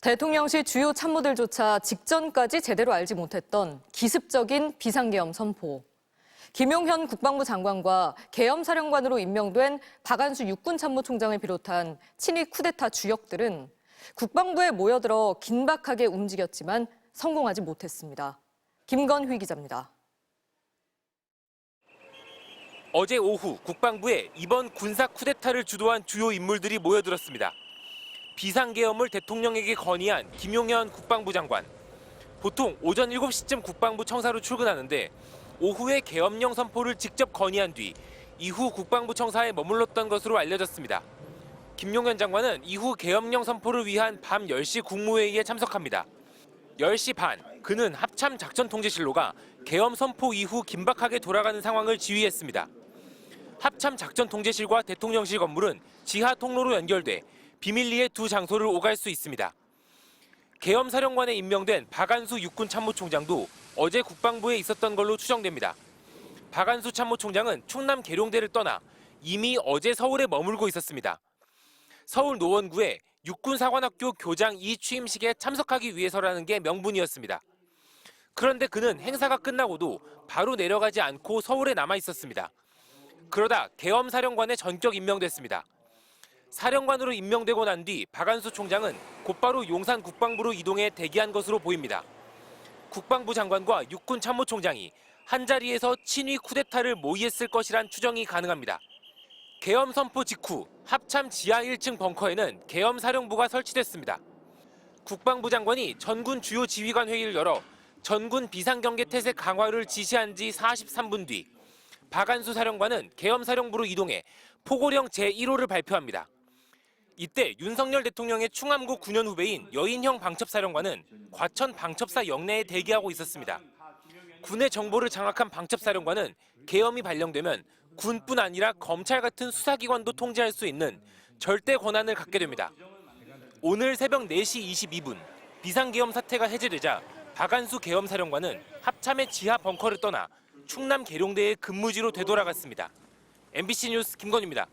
대통령실 주요 참모들조차 직전까지 제대로 알지 못했던 기습적인 비상계엄 선포. 김용현 국방부 장관과 계엄사령관으로 임명된 박안수 육군 참모총장을 비롯한 친위 쿠데타 주역들은 국방부에 모여들어 긴박하게 움직였지만 성공하지 못했습니다. 김건휘 기자입니다. 어제 오후 국방부에 이번 군사 쿠데타를 주도한 주요 인물들이 모여들었습니다. 비상계엄을 대통령에게 건의한 김용현 국방부 장관. 보통 오전 7시쯤 국방부 청사로 출근하는데 오후에 계엄령 선포를 직접 건의한 뒤 이후 국방부 청사에 머물렀던 것으로 알려졌습니다. 김용현 장관은 이후 계엄령 선포를 위한 밤 10시 국무회의에 참석합니다. 10시 반, 그는 합참 작전통제실로가 계엄 선포 이후 긴박하게 돌아가는 상황을 지휘했습니다. 합참 작전통제실과 대통령실 건물은 지하 통로로 연결돼 비밀리에 두 장소를 오갈 수 있습니다. 계엄 사령관에 임명된 박안수 육군 참모총장도 어제 국방부에 있었던 걸로 추정됩니다. 박안수 참모총장은 충남 계룡대를 떠나 이미 어제 서울에 머물고 있었습니다. 서울 노원구에 육군사관학교 교장 이 취임식에 참석하기 위해서라는 게 명분이었습니다. 그런데 그는 행사가 끝나고도 바로 내려가지 않고 서울에 남아 있었습니다. 그러다 계엄 사령관에 전격 임명됐습니다. 사령관으로 임명되고 난 뒤 박안수 총장은 곧바로 용산 국방부로 이동해 대기한 것으로 보입니다. 국방부 장관과 육군 참모총장이 한 자리에서 친위 쿠데타를 모의했을 것이란 추정이 가능합니다. 계엄 선포 직후 합참 지하 1층 벙커에는 계엄 사령부가 설치됐습니다. 국방부 장관이 전군 주요 지휘관 회의를 열어 전군 비상경계 태세 강화를 지시한 지 43분 뒤 박안수 사령관은 계엄 사령부로 이동해 포고령 제1호를 발표합니다. 이때 윤석열 대통령의 충암고 9년 후배인 여인형 방첩사령관은 과천 방첩사 영내에 대기하고 있었습니다. 군의 정보를 장악한 방첩사령관은 계엄이 발령되면 군뿐 아니라 검찰 같은 수사기관도 통제할 수 있는 절대 권한을 갖게 됩니다. 오늘 새벽 4시 22분 비상계엄 사태가 해제되자 박안수 계엄사령관은 합참의 지하 벙커를 떠나 충남 계룡대의 근무지로 되돌아갔습니다. MBC 뉴스 김건입니다.